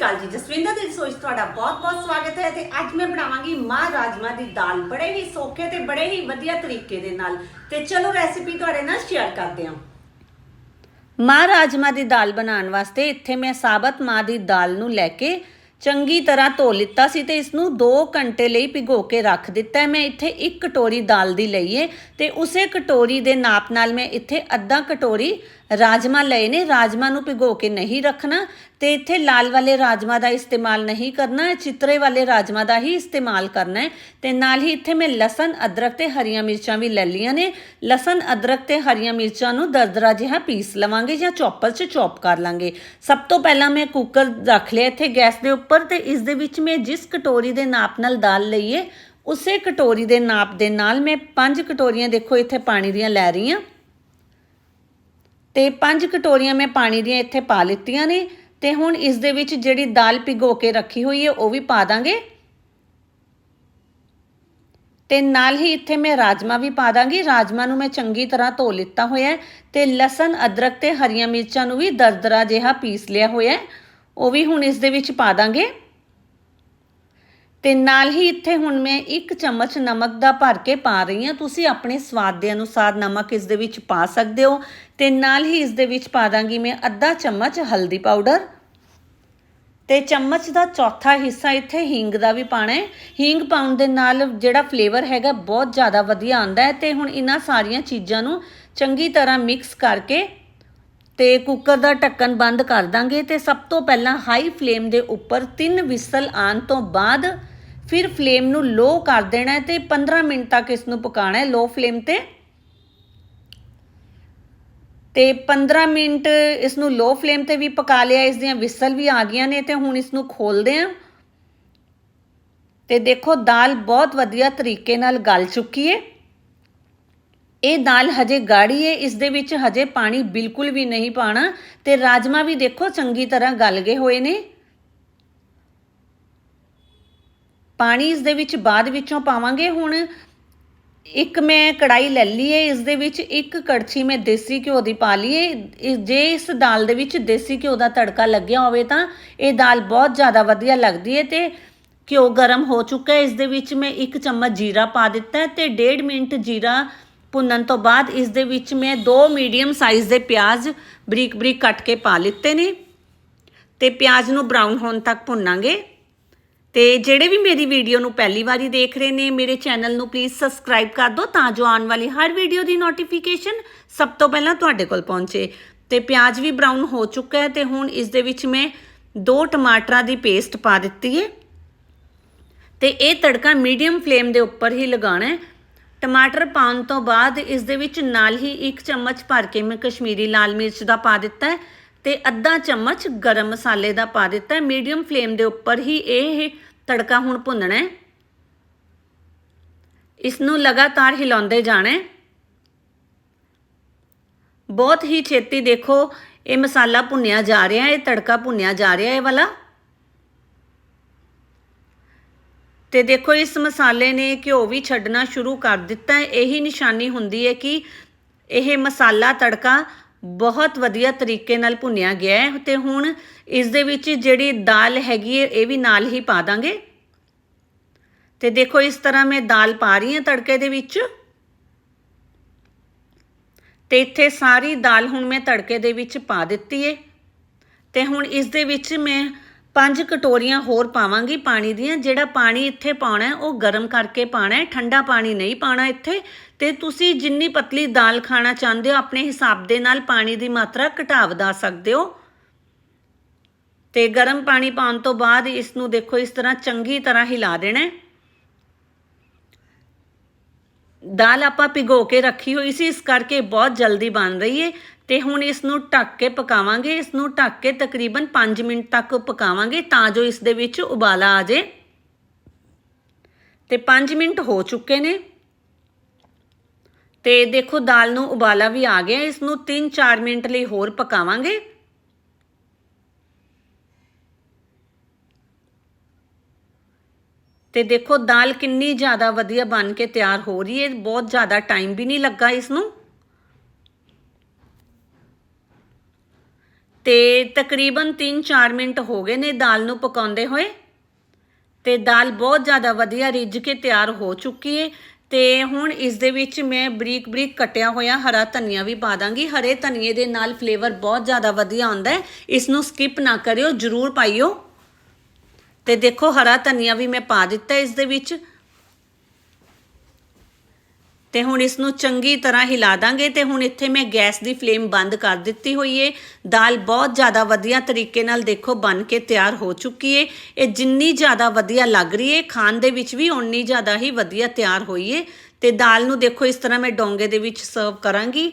ਅਕਾਲ ਜੀ, ਜਸਵਿੰਦਰ ਦੀ ਰਸੋਈ 'ਚ ਤੁਹਾਡਾ ਬਹੁਤ-ਬਹੁਤ ਸਵਾਗਤ ਹੈ ਤੇ ਅੱਜ ਮੈਂ ਬਣਾਵਾਂਗੀ ਮਾਂ ਰਾਜਮਾ ਦੀ ਦਾਲ। ਬੜੇ ਹੀ ਸੌਖੇ ਤੇ ਬੜੇ ਹੀ ਵਧੀਆ ਤਰੀਕੇ ਦੇ ਨਾਲ। ਤੇ ਚਲੋ ਰੈਸਿਪੀ ਤੁਹਾਡੇ ਨਾਲ ਸ਼ੇਅਰ ਕਰਦੇ ਹਾਂ। ਮਾਂ ਰਾਜਮਾ ਦੀ ਦਾਲ ਬਣਾਉਣ ਵਾਸਤੇ ਇੱਥੇ ਮੈਂ ਸਾਬਤ ਮਾਂ ਦੀ ਦਾਲ ਨੂੰ ਲੈ ਕੇ ਚੰਗੀ ਤਰ੍ਹਾਂ ਧੋ ਲਿੱਤਾ ਸੀ ਤੇ ਇਸ ਨੂੰ 2 ਘੰਟੇ ਲਈ ਭਿਗੋ ਕੇ ਰੱਖ ਦਿੱਤਾ ਮੈਂ ਇੱਥੇ ਇੱਕ ਕਟੋਰੀ ਦਾਲ ਦੀ ਲਈ ਹੈ ਤੇ ਉਸੇ ਕਟੋਰੀ ਦੇ ਨਾਪ ਨਾਲ ਮੈਂ ਇੱਥੇ ਅੱਧਾ ਕਟੋਰੀ ਰਾਜਮਾ ਲਏ ਨੇ, ਰਾਜਮਾ ਨੂੰ ਭਿਗੋ ਕੇ ਨਹੀਂ ਰੱਖਣਾ ਤੇ ਇੱਥੇ ਲਾਲ ਵਾਲੇ ਰਾਜਮਾ ਦਾ ਇਸਤੇਮਾਲ ਨਹੀਂ ਕਰਨਾ ਹੈ ਚਿੱਤਰੇ ਵਾਲੇ ਰਾਜਮਾ ਦਾ ਹੀ ਇਸਤੇਮਾਲ ਕਰਨਾ ਹੈ। ਤੇ ਨਾਲ ਹੀ ਇੱਥੇ ਮੈਂ ਲਸਣ, ਅਦਰਕ ਤੇ ਹਰੀਆਂ ਮਿਰਚਾਂ ਵੀ ਲੈ ਲਈਆਂ ਨੇ। ਲਸਣ, ਅਦਰਕ ਤੇ ਹਰੀਆਂ ਮਿਰਚਾਂ ਨੂੰ ਦਰਦਰਾ ਜਿਹਾ ਪੀਸ ਲਵਾਂਗੇ ਜਾਂ ਚੌਪਰ 'ਚ ਚੌਪ ਕਰ ਲਾਂਗੇ। ਸਭ ਤੋਂ ਪਹਿਲਾਂ ਮੈਂ ਕੁੱਕਰ ਰੱਖ ਲਿਆ ਇੱਥੇ ਗੈਸ ਦੇ ਉੱਪਰ ਤੇ ਇਸ ਦੇ ਵਿੱਚ ਮੈਂ ਜਿਸ ਕਟੋਰੀ ਦੇ ਨਾਪ ਨਾਲ ਦਾਲ ਲਈਏ, ਉਸੇ ਕਟੋਰੀ ਦੇ ਨਾਪ ਦੇ ਨਾਲ ਮੈਂ ਪੰਜ ਕਟੋਰੀਆਂ ਦੇਖੋ ਇੱਥੇ ਪਾਣੀ ਦੀਆਂ ਲੈ ਰਹੀ ਹਾਂ। ਤੇ ਪੰਜ ਕਟੋਰੀਆਂ ਮੈਂ ਪਾਣੀ ਦੀਆਂ ਇੱਥੇ ਪਾ ਲਿੱਤੀਆਂ ਨੇ ਤੇ ਹੁਣ ਇਸ ਦੇ ਵਿੱਚ ਜਿਹੜੀ ਦਾਲ ਭਿਗੋ ਕੇ ਰੱਖੀ ਹੋਈ ਹੈ, ਉਹ ਵੀ ਪਾ ਦਾਂਗੇ। ਤੇ ਨਾਲ ਹੀ ਇੱਥੇ ਮੈਂ ਰਾਜਮਾ ਵੀ ਪਾ ਦਾਂਗੀ। ਰਾਜਮਾ ਨੂੰ ਮੈਂ ਚੰਗੀ ਤਰ੍ਹਾਂ ਧੋ ਲਿੱਤਾ ਹੋਇਆ ਹੈ ਤੇ ਲਸਣ, ਅਦਰਕ ਤੇ ਹਰੀਆਂ ਮਿਰਚਾਂ ਨੂੰ ਵੀ ਦਰਦਰਾ ਜਿਹਾ ਪੀਸ ਲਿਆ ਹੋਇਆ ਉਹ ਵੀ ਹੁਣ ਇਸ ਦੇ ਵਿੱਚ ਪਾ ਦਾਂਗੇ। ਤੇ ਨਾਲ ਹੀ ਇੱਥੇ ਹੁਣ ਮੈਂ ਇੱਕ ਚਮਚ ਨਮਕ ਦਾ ਭਰ ਕੇ ਪਾ ਰਹੀ ਹਾਂ। ਤੁਸੀਂ ਆਪਣੇ ਸਵਾਦ ਦੇ ਅਨੁਸਾਰ ਨਮਕ ਇਸ ਦੇ ਵਿੱਚ ਪਾ ਸਕਦੇ ਹੋ। ਤੇ ਨਾਲ ਹੀ ਇਸ ਦੇ ਵਿੱਚ ਪਾ ਦਾਂਗੀ ਮੈਂ ਅੱਧਾ ਚਮਚ ਹਲਦੀ ਪਾਊਡਰ। ਤੇ ਚਮਚ ਦਾ ਚੌਥਾ ਹਿੱਸਾ ਇੱਥੇ ਹਿੰਗ ਦਾ ਵੀ ਪਾਣਾ ਹੈ। ਹਿੰਗ ਪਾਉਣ ਦੇ ਨਾਲ ਜਿਹੜਾ ਫਲੇਵਰ ਹੈਗਾ ਬਹੁਤ ਜ਼ਿਆਦਾ ਵਧੀਆ ਆਉਂਦਾ ਹੈ। ਤੇ ਹੁਣ ਇਹਨਾਂ ਸਾਰੀਆਂ ਚੀਜ਼ਾਂ ਨੂੰ ਚੰਗੀ ਤਰ੍ਹਾਂ ਮਿਕਸ ਕਰਕੇ ਤੇ ਕੁੱਕਰ ਦਾ ਢੱਕਣ ਬੰਦ ਕਰ ਦਾਂਗੇ ਤੇ ਸਭ ਤੋਂ ਪਹਿਲਾਂ ਹਾਈ ਫਲੇਮ ਦੇ ਉੱਪਰ ਤਿੰਨ ਵਿਸਲ ਆਉਣ ਤੋਂ ਬਾਅਦ ਫਿਰ ਫਲੇਮ ਨੂੰ ਲੋ ਕਰ ਦੇਣਾ ਹੈ ਤੇ 15 ਮਿੰਟ ਤੱਕ ਇਸ ਨੂੰ ਪਕਾਣਾ ਹੈ ਲੋ ਫਲੇਮ ਤੇ। ਤੇ 15 ਮਿੰਟ ਇਸ ਨੂੰ ਲੋ ਫਲੇਮ ਤੇ ਵੀ ਪਕਾ ਲਿਆ ਇਸ ਦੀਆਂ ਵਿਸਲ ਵੀ ਆ ਗਈਆਂ ਨੇ ਤੇ ਹੁਣ ਇਸ ਨੂੰ ਖੋਲਦੇ ਆਂ ਤੇ ਦੇਖੋ ਦਾਲ ਬਹੁਤ ਵਧੀਆ ਤਰੀਕੇ ਨਾਲ ਗਲ ਚੁੱਕੀ ਹੈ। ਇਹ ਦਾਲ ਹਜੇ ਗਾੜੀ ਹੈ ਇਸ ਦੇ ਵਿੱਚ ਹਜੇ ਪਾਣੀ ਬਿਲਕੁਲ ਵੀ ਨਹੀਂ ਪਾਣਾ ਤੇ ਰਾਜਮਾ ਵੀ ਦੇਖੋ ਚੰਗੀ ਤਰ੍ਹਾਂ ਗਲ ਗਏ ਹੋਏ ਨੇ। ਪਾਣੀ ਇਸ ਦੇ ਵਿੱਚ ਬਾਅਦ ਵਿੱਚੋਂ ਪਾਵਾਂਗੇ ਹੁਣ। ਇੱਕ ਮੈਂ ਕੜਾਈ ਲੈ ਲਈ ਹੈ ਇਸ ਦੇ ਵਿੱਚ ਇੱਕ ਕੜਛੀ ਮੈਂ ਦੇਸੀ ਘਿਓ ਦੀ ਪਾ ਲਈਏ ਜੇ ਇਸ ਦਾਲ ਦੇ ਵਿੱਚ ਦੇਸੀ ਘਿਓ ਦਾ ਤੜਕਾ ਲੱਗਿਆ ਹੋਵੇ ਤਾਂ ਇਹ ਦਾਲ ਬਹੁਤ ਜ਼ਿਆਦਾ ਵਧੀਆ ਲੱਗਦੀ ਹੈ ਤੇ ਘਿਓ ਗਰਮ ਹੋ ਚੁੱਕਾ ਹੈ ਇਸ ਦੇ ਵਿੱਚ ਮੈਂ ਇੱਕ ਚਮਚ ਜੀਰਾ ਪਾ ਦਿੱਤਾ ਹੈ ਤੇ 1.5 ਮਿੰਟ ਜੀਰਾ ਭੁੰਨਣ ਤੋਂ ਬਾਅਦ ਇਸ ਦੇ ਵਿੱਚ ਮੈਂ ਦੋ ਮੀਡੀਅਮ ਸਾਈਜ਼ ਦੇ ਪਿਆਜ਼ ਬਰੀਕ ਬਰੀਕ ਕੱਟ ਕੇ ਪਾ ਲਿੱਤੇ ਨੇ। ਤੇ ਪਿਆਜ਼ ਨੂੰ ਬਰਾਊਨ ਹੋਣ ਤੱਕ ਭੁੰਨਾਂਗੇ। ਤੇ ਜਿਹੜੇ ਵੀ ਮੇਰੀ ਵੀਡੀਓ ਨੂੰ ਪਹਿਲੀ ਵਾਰੀ ਦੇਖ ਰਹੇ ਨੇ, ਮੇਰੇ ਚੈਨਲ ਨੂੰ ਪਲੀਜ਼ ਸਬਸਕ੍ਰਾਈਬ ਕਰ ਦਿਓ ਤਾਂ ਜੋ ਆਉਣ ਵਾਲੀ ਹਰ ਵੀਡੀਓ ਦੀ ਨੋਟੀਫਿਕੇਸ਼ਨ ਸਭ ਤੋਂ ਪਹਿਲਾਂ ਤੁਹਾਡੇ ਕੋਲ ਪਹੁੰਚੇ। ਤੇ ਪਿਆਜ਼ ਵੀ ਬਰਾਊਨ ਹੋ ਚੁੱਕਾ ਹੈ ਤੇ ਹੁਣ ਇਸ ਦੇ ਵਿੱਚ ਮੈਂ ਦੋ ਟਮਾਟਰਾਂ ਦੀ ਪੇਸਟ ਪਾ ਦਿੱਤੀ ਹੈ। ਤੇ ਇਹ ਤੜਕਾ ਮੀਡੀਅਮ ਫਲੇਮ ਦੇ ਉੱਪਰ ਹੀ ਲਗਾਉਣਾ ਹੈ। ਟਮਾਟਰ ਪਾਉਣ ਤੋਂ ਬਾਅਦ ਇਸ ਦੇ ਵਿੱਚ ਨਾਲ ਹੀ ਇੱਕ ਚਮਚ ਭਰ ਕੇ ਮੈਂ ਕਸ਼ਮੀਰੀ ਲਾਲ ਮਿਰਚ ਦਾ ਪਾ ਦਿੱਤਾ ਹੈ ਤੇ ਅੱਧਾ ਚਮਚ ਗਰਮ ਮਸਾਲੇ ਦਾ ਪਾ ਦਿੱਤਾ ਮੀਡੀਅਮ ਫਲੇਮ ਦੇ ਉੱਪਰ ਹੀ ਇਹ ਤੜਕਾ ਹੁਣ ਭੁੰਨਣਾ ਹੈ। ਇਸ ਨੂੰ ਲਗਾਤਾਰ ਹਿਲਾਉਂਦੇ ਜਾਣਾ ਹੈ। ਬਹੁਤ ਹੀ ਛੇਤੀ ਦੇਖੋ, ਇਹ ਮਸਾਲਾ ਭੁੰਨਿਆ ਜਾ ਰਿਹਾ ਹੈ, ਇਹ ਤੜਕਾ ਭੁੰਨਿਆ ਜਾ ਰਿਹਾ ਹੈ ਇਹ ਵਾਲਾ। ਤੇ ਦੇਖੋ, ਇਸ ਮਸਾਲੇ ਨੇ ਘਿਓ ਵੀ ਛੱਡਣਾ ਸ਼ੁਰੂ ਕਰ ਦਿੱਤਾ ਹੈ। ਇਹੀ ਨਿਸ਼ਾਨੀ ਹੁੰਦੀ ਹੈ ਕਿ ਇਹ ਮਸਾਲਾ ਤੜਕਾ ਬਹੁਤ ਵਧੀਆ ਤਰੀਕੇ ਨਾਲ ਭੁੰਨਿਆ ਗਿਆ ਹੈ ਤੇ ਹੁਣ ਇਸ ਦੇ ਵਿੱਚ ਜਿਹੜੀ ਦਾਲ ਹੈਗੀ ਹੈ, ਇਹ ਵੀ ਨਾਲ ਹੀ ਪਾ ਦਾਂਗੇ। ਤੇ ਦੇਖੋ, ਇਸ ਤਰ੍ਹਾਂ ਮੈਂ ਦਾਲ ਪਾ ਰਹੀ ਹਾਂ ਤੜਕੇ ਦੇ ਵਿੱਚ। ਤੇ ਇੱਥੇ ਸਾਰੀ ਦਾਲ ਹੁਣ ਮੈਂ ਤੜਕੇ ਦੇ ਵਿੱਚ ਪਾ ਦਿੱਤੀ ਹੈ। ਤੇ ਹੁਣ ਇਸ ਦੇ ਵਿੱਚ ਮੈਂ ਪੰਜ ਕਟੋਰੀਆਂ ਹੋਰ ਪਾਵਾਂਗੀ ਪਾਣੀ ਦੀਆਂ, ਜਿਹੜਾ ਪਾਣੀ ਇੱਥੇ ਪਾਉਣਾ ਉਹ ਗਰਮ ਕਰਕੇ ਪਾਣਾ ਠੰਡਾ ਪਾਣੀ ਨਹੀਂ ਪਾਣਾ ਇੱਥੇ। ਤੇ ਤੁਸੀਂ ਜਿੰਨੀ ਪਤਲੀ ਦਾਲ ਖਾਣਾ ਚਾਹੁੰਦੇ ਹੋ, ਆਪਣੇ ਹਿਸਾਬ ਦੇ ਨਾਲ ਪਾਣੀ ਦੀ ਮਾਤਰਾ ਘਟਾ ਵਧਾ ਸਕਦੇ ਹੋ। ਤੇ ਗਰਮ ਪਾਣੀ ਪਾਉਣ ਤੋਂ ਬਾਅਦ ਇਸ ਨੂੰ ਦੇਖੋ, ਇਸ ਤਰ੍ਹਾਂ ਚੰਗੀ ਤਰ੍ਹਾਂ ਹਿਲਾ ਦੇਣਾ ਦਾਲ ਆਪਾਂ ਭਿਗੋ ਕੇ ਰੱਖੀ ਹੋਈ ਸੀ, ਇਸ ਕਰਕੇ ਬਹੁਤ ਜਲਦੀ ਬਣ ਰਹੀ ਹੈ। ਤੇ ਹੁਣ ਇਸ ਨੂੰ ਢੱਕ ਕੇ ਪਕਾਵਾਂਗੇ ਇਸ ਨੂੰ ਢੱਕ ਕੇ ਤਕਰੀਬਨ 5 ਮਿੰਟ ਤੱਕ ਪਕਾਵਾਂਗੇ ਤਾਂ ਜੋ ਇਸ ਦੇ ਵਿੱਚ ਉਬਾਲਾ ਆ ਜਾਏ। ਤੇ 5 ਮਿੰਟ ਹੋ ਚੁੱਕੇ ਨੇ। ਤੇ ਦੇਖੋ ਦਾਲ ਨੂੰ ਉਬਾਲਾ ਵੀ ਆ ਗਿਆ ਇਸ ਨੂੰ 3-4 ਮਿੰਟ ਲਈ ਹੋਰ ਪਕਾਵਾਂਗੇ। ਤੇ ਦੇਖੋ ਦਾਲ ਕਿੰਨੀ ਜ਼ਿਆਦਾ ਵਧੀਆ ਬਣ ਕੇ ਤਿਆਰ ਹੋ ਰਹੀ ਹੈ, ਬਹੁਤ ਜ਼ਿਆਦਾ ਟਾਈਮ ਵੀ ਨਹੀਂ ਲੱਗਾ ਇਸ ਨੂੰ ਤੇ ਤਕਰੀਬਨ 3-4 ਮਿੰਟ ਹੋ ਗਏ ਨੇ ਦਾਲ ਨੂੰ ਪਕਾਉਂਦੇ ਹੋਏ। ਤੇ ਦਾਲ ਬਹੁਤ ਜ਼ਿਆਦਾ ਵਧੀਆ ਰਿੱਝ ਕੇ ਤਿਆਰ ਹੋ ਚੁੱਕੀ ਏ। ਤੇ ਹੁਣ ਇਸ ਦੇ ਵਿੱਚ ਮੈਂ ਬਰੀਕ ਬਰੀਕ ਕੱਟਿਆ ਹੋਇਆ ਹਰਾ ਧਨੀਆ ਵੀ ਪਾ ਦਾਂਗੀ। ਹਰੇ ਧਨੀਏ ਦੇ ਨਾਲ ਫਲੇਵਰ ਬਹੁਤ ਜ਼ਿਆਦਾ ਵਧੀਆ ਆਉਂਦਾ ਹੈ ਇਸ ਨੂੰ ਸਕਿਪ ਨਾ ਕਰਿਓ, ਜਰੂਰ ਪਾਈਓ। ਤੇ ਦੇਖੋ, ਹਰਾ ਧਨੀਆ ਵੀ ਮੈਂ ਪਾ ਦਿੱਤਾ ਇਸ ਦੇ ਵਿੱਚ। ਤੇ ਹੁਣ ਇਸ ਨੂੰ ਚੰਗੀ ਤਰ੍ਹਾਂ ਹਿਲਾ ਦਾਂਗੇ ਤੇ ਹੁਣ ਇੱਥੇ ਮੈਂ ਗੈਸ ਦੀ ਫਲੇਮ ਬੰਦ ਕਰ ਦਿੱਤੀ ਹੋਈ ਏ। ਦਾਲ ਬਹੁਤ ਜ਼ਿਆਦਾ ਵਧੀਆ ਤਰੀਕੇ ਨਾਲ ਦੇਖੋ ਬਣ ਕੇ ਤਿਆਰ ਹੋ ਚੁੱਕੀ ਏ। ਇਹ ਜਿੰਨੀ ਜ਼ਿਆਦਾ ਵਧੀਆ ਲੱਗ ਰਹੀ ਏ, ਖਾਣ ਦੇ ਵਿੱਚ ਵੀ ਓਨੀ ਜ਼ਿਆਦਾ ਹੀ ਵਧੀਆ ਤਿਆਰ ਹੋਈ ਏ। ਤੇ ਦਾਲ ਨੂੰ ਦੇਖੋ ਇਸ ਤਰ੍ਹਾਂ ਮੈਂ ਡੋਂਗੇ ਦੇ ਵਿੱਚ ਸਰਵ ਕਰਾਂਗੀ।